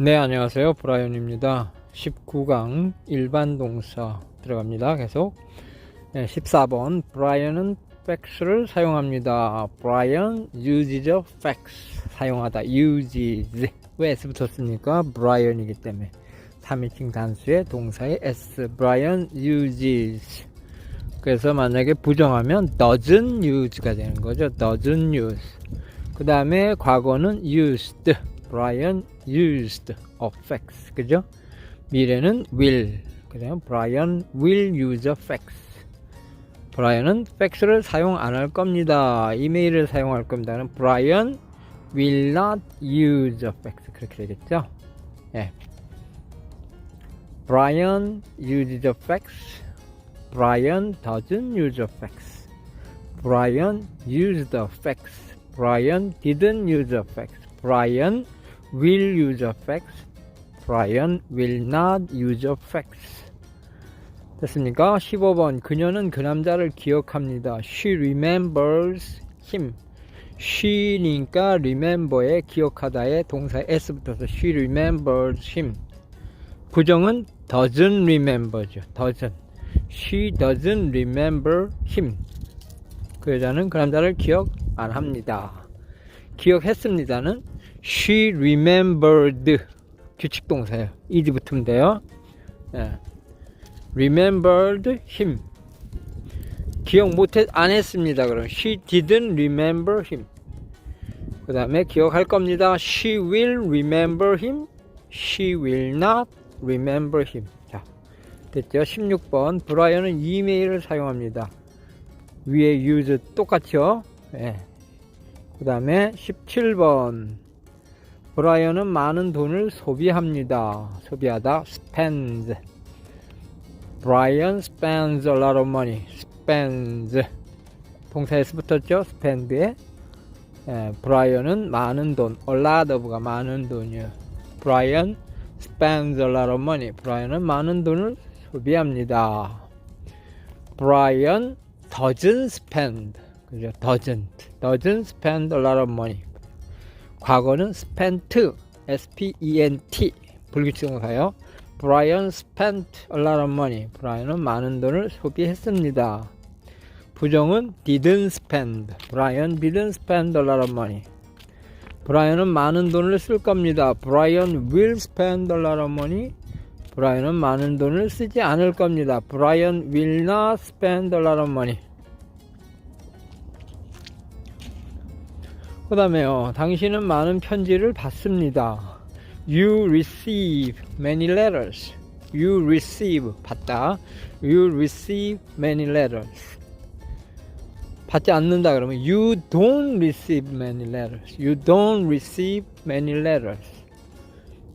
네, 안녕하세요. 브라이언입니다. 19강 일반 동사 들어갑니다. 계속. 네, 14번. 브라이언은 facts를 사용합니다. 브라이언 uses facts. 사용하다. uses. 왜 s 붙었습니까? 브라이언이기 때문에. 3인칭 단수의 동사의 s. 브라이언 uses. 그래서 만약에 부정하면 doesn't use가 되는 거죠. doesn't use. 그 다음에 과거는 used. Brian used of facts. 그죠? 미래는 will. 그다음 Brian will use facts. 브라이언은 facts를 사용 안 할 겁니다. 이메일을 사용할 겁니다. Brian will not use facts. 그렇게 되겠죠? 예. Brian uses facts. Brian doesn't use facts. Brian used facts. Brian didn't use facts. Brian will use facts. Brian will not use facts. 됐습니까? 15번. 그녀는 그 남자를 기억합니다. She remembers him. she니까 remember에 기억하다에 동사 s 붙어서 she remembers him. 부정은 doesn't remember죠. doesn't. She doesn't remember him. 그 여자는 그 남자를 기억 안 합니다. 기억했습니다는 she remembered 규칙 동사예요. 이지 붙으면 돼요. 예. remembered him. 기억 못했 안 했습니다. 그럼 she didn't remember him. 그 다음에 기억할 겁니다. she will remember him. she will not remember him. 자, 됐죠? 16번 브라이언은 이메일을 사용합니다. 위에 use 똑같죠? 예. 그 다음에 17번 브라이언은 많은 돈을 소비합니다. 소비하다 spends Brian spends a lot of money. spends 동사에서 붙었죠? spend에 예, 브라이언은 많은 돈 a lot of가 많은 돈이요. Brian spends a lot of money. 브라이언은 많은 돈을 소비합니다. Brian doesn't spend 그죠? doesn't doesn't spend a lot of money. 과거는 spent S-P-E-N-T 불규칙동사요. Brian spent a lot of money. 브라이언은 많은 돈을 소비했습니다. 부정은 didn't spend. Brian didn't spend a lot of money. 브라이언은 많은 돈을 쓸 겁니다. Brian will spend a lot of money. 브라이언은 많은 돈을 쓰지 않을 겁니다. Brian will not spend a lot of money. 그 다음에요. 당신은 많은 편지를 받습니다. You receive many letters. You receive 받다. You receive many letters. 받지 않는다 그러면 you don't receive many letters. You don't receive many letters.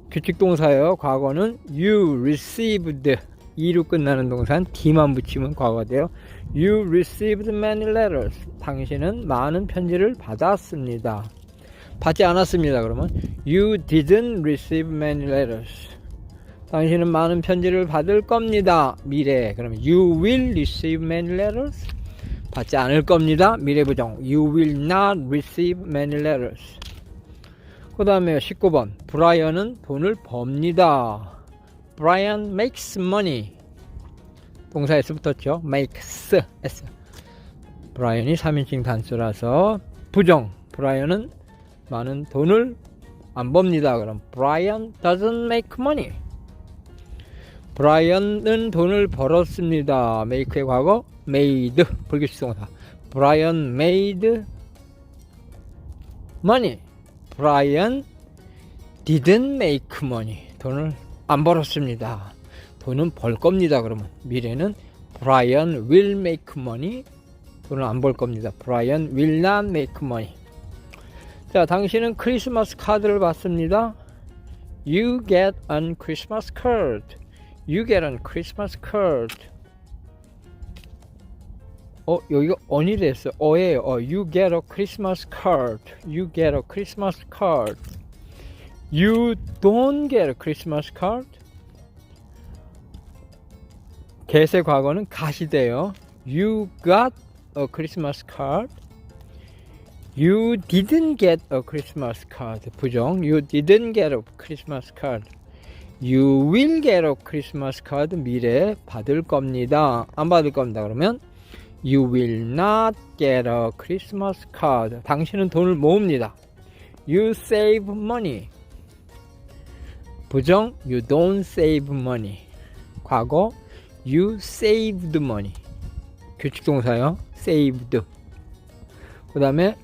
규칙 동사예요. 과거는 you received e로 끝나는 동사는 d만 붙이면 과거가 돼요. You received many letters. 당신은 많은 편지를 받았습니다. 받지 않았습니다. 그러면 You didn't receive many letters. 당신은 많은 편지를 받을 겁니다. 미래. 그러면 You will receive many letters. 받지 않을 겁니다. 미래 부정. You will not receive many letters. 그 다음에 19번. 브라이언은 돈을 법니다. Brian makes money. 동사 S 붙었죠. makes S. 브라이언이 3인칭 단수라서 부정. 브라이언은 많은 돈을 안 법니다. 그럼 Brian doesn't make money. 브라이언은 돈을 벌었습니다. make의 과거 made 불규칙 동사. Brian made money. Brian didn't make money. 돈을 안 벌었습니다. 돈은 벌 겁니다. 그러면 미래는 Brian will make money. 돈을 안 벌 겁니다. Brian will not make money. 자, 당신은 크리스마스 카드를 받습니다. You get an Christmas card. You get an Christmas card. 어, 여기가 on이 됐어. 어예요. 어, you get a Christmas card. You get a Christmas card. You don't get a Christmas card. get의 과거는 gat이 돼요. You got a Christmas card. You didn't get a Christmas card. 부정. You didn't get a Christmas card. You will get a Christmas card. 미래 받을 겁니다. 안 받을 겁니다. 그러면 You will not get a Christmas card. 당신은 돈을 모읍니다. You save money. 부정. You don't save money. 과거. You saved money. 규칙 동사요. saved. 그 다음에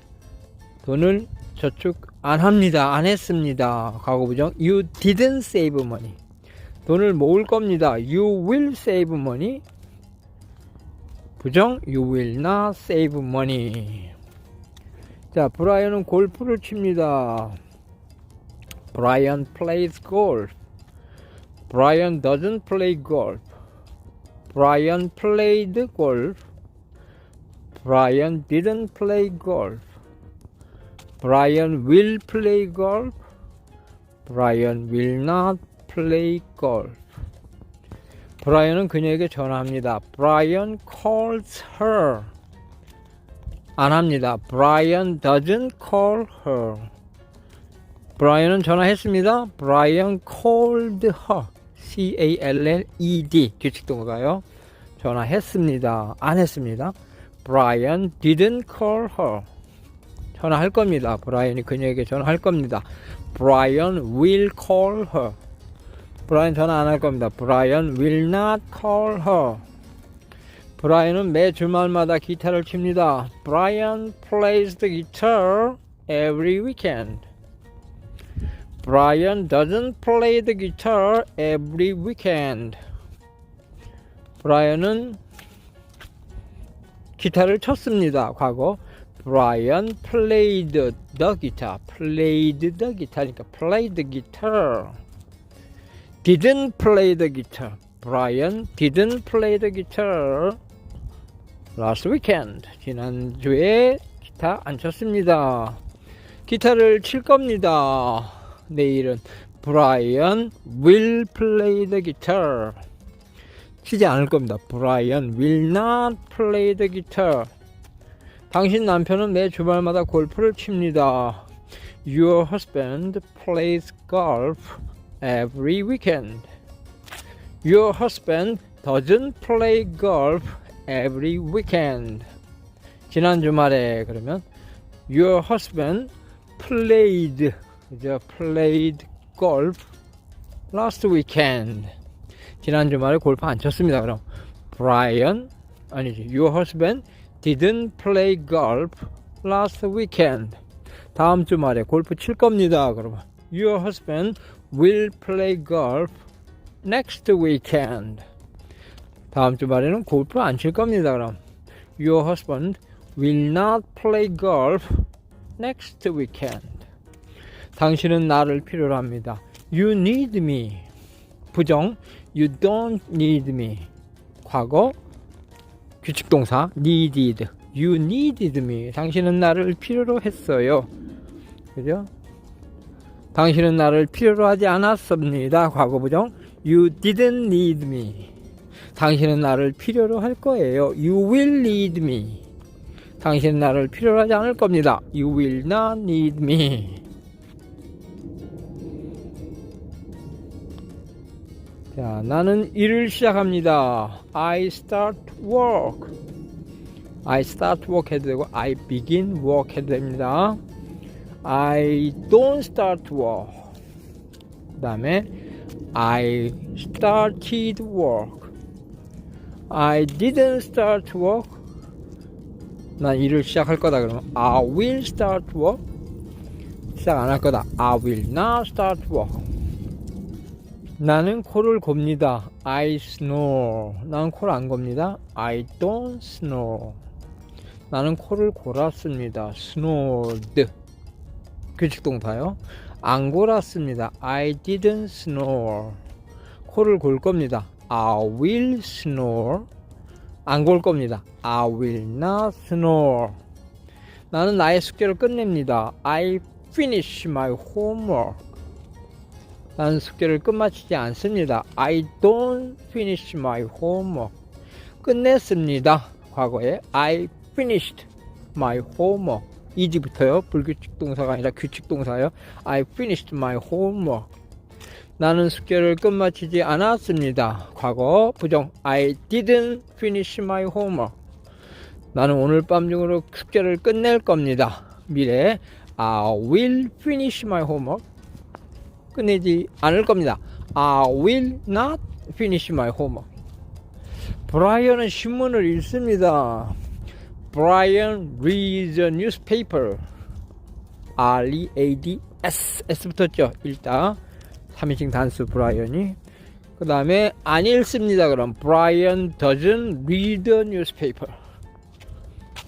돈을 저축 안 합니다. 안 했습니다. 과거 부정. You didn't save money. 돈을 모을 겁니다. You will save money. 부정. You will not save money. 자, 브라이언은 골프를 칩니다. Brian plays golf. Brian doesn't play golf. Brian played golf. Brian didn't play golf. Brian will play golf. Brian will not play golf. 브라이언은 그녀에게 전화합니다. Brian calls her. 안 합니다. Brian doesn't call her. 브라이언은 전화했습니다. Brian called her. C-A-L-L-E-D. 규칙 동사가요. 전화했습니다. 안 했습니다. Brian didn't call her. 전화할 겁니다. 브라이언이 그녀에게 전화할 겁니다. Brian will call her. 브라이언 전화 안 할 겁니다. Brian will not call her. 브라이언은 매 주말마다 기타를 칩니다. Brian plays the guitar every weekend. Brian doesn't play the guitar every weekend. 브라이언은 기타를 쳤습니다. 과거. Brian played the guitar. Played the guitar니까 played the guitar. Didn't play the guitar. Brian didn't play the guitar last weekend. 지난주에 기타 안 쳤습니다. 기타를 칠 겁니다. 내일은 Brian will play the guitar. 치지 않을 겁니다. Brian will not play the guitar. 당신 남편은 매 주말마다 골프를 칩니다. Your husband plays golf every weekend. Your husband doesn't play golf every weekend. 지난 주말에 그러면 Your husband played 그죠? played golf last weekend. 지난 주말에 골프 안 쳤습니다. 그럼 Brian 아니지 Your husband didn't play golf last weekend. 다음 주말에 골프 칠 겁니다. 그러면 Your husband will play golf next weekend. 다음 주말에는 골프 안 칠 겁니다. 그럼 Your husband will not play golf next weekend. 당신은 나를 필요로 합니다. You need me. 부정 You don't need me. 과거 규칙 동사 needed. You needed me. 당신은 나를 필요로 했어요. 그죠? 당신은 나를 필요로 하지 않았습니다. 과거 부정 You didn't need me. 당신은 나를 필요로 할 거예요. You will need me. 당신은 나를 필요로 하지 않을 겁니다. You will not need me. 자, 나는 일을 시작합니다. I start work. I start work 해도 되고, I begin work 해도 됩니다. I don't start work. 그 다음에, I started work. I didn't start work. 난 일을 시작할 거다. 그러면, I will start work. 시작 안 할 거다. I will not start work. 나는 코를 곱니다. I snore. 나는 코를 안 겁니다. I don't snore. 나는 코를 골았습니다. snored. 규칙 동사요. 안 골았습니다. I didn't snore. 코를 골 겁니다. I will snore. 안 골 겁니다. I will not snore. 나는 나의 숙제를 끝냅니다. I finish my homework. 나는 숙제를 끝마치지 않습니다. I don't finish my homework. 끝냈습니다. 과거에 I finished my homework. 이지부터요. 불규칙 동사가 아니라 규칙 동사요. I finished my homework. 나는 숙제를 끝마치지 않았습니다. 과거 부정 I didn't finish my homework. 나는 오늘 밤 중으로 숙제를 끝낼 겁니다. 미래 I will finish my homework. 끝내지 않을 겁니다. I will not finish my homework. 브라이언은 신문을 읽습니다. Brian reads a newspaper. R E A D S S 붙었죠. 읽다. 3인칭 단수 브라이언이. 그 다음에 안 읽습니다. 그럼 Brian doesn't read a newspaper.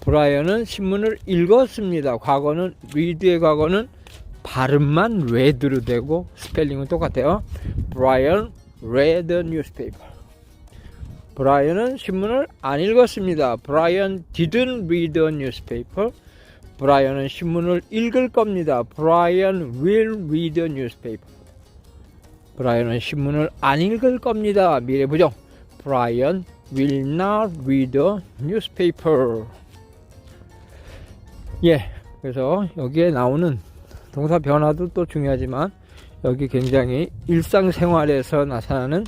브라이언은 신문을 읽었습니다. 과거는 read의 과거는 발음만 read로 되고 스펠링은 똑같아요. Read a newspaper. 브라이언은 신문을 안 읽었습니다. Brian didn't read a newspaper. 브라이언은 신문을 읽을 겁니다. Brian will read a newspaper. 브라이언은 신문을 안 읽을 겁니다. 미래 부정. Brian will not read a newspaper. 예. 그래서 여기에 나오는 동사 변화도 또 중요하지만 여기 굉장히 일상생활에서 나타나는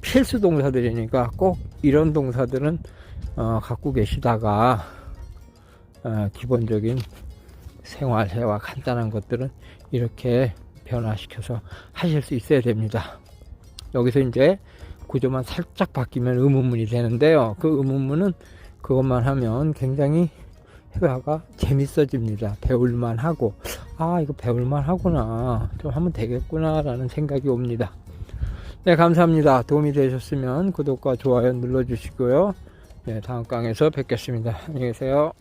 필수 동사들이니까 꼭 이런 동사들은 어, 갖고 계시다가 어, 기본적인 생활회와 간단한 것들은 이렇게 변화시켜서 하실 수 있어야 됩니다. 여기서 이제 구조만 살짝 바뀌면 의문문이 되는데요. 그 의문문은 그것만 하면 굉장히 회화가 재밌어집니다. 배울만 하고, 아, 이거 배울만 하구나. 좀 하면 되겠구나. 라는 생각이 옵니다. 네, 감사합니다. 도움이 되셨으면 구독과 좋아요 눌러주시고요. 네, 다음 강에서 뵙겠습니다. 안녕히 계세요.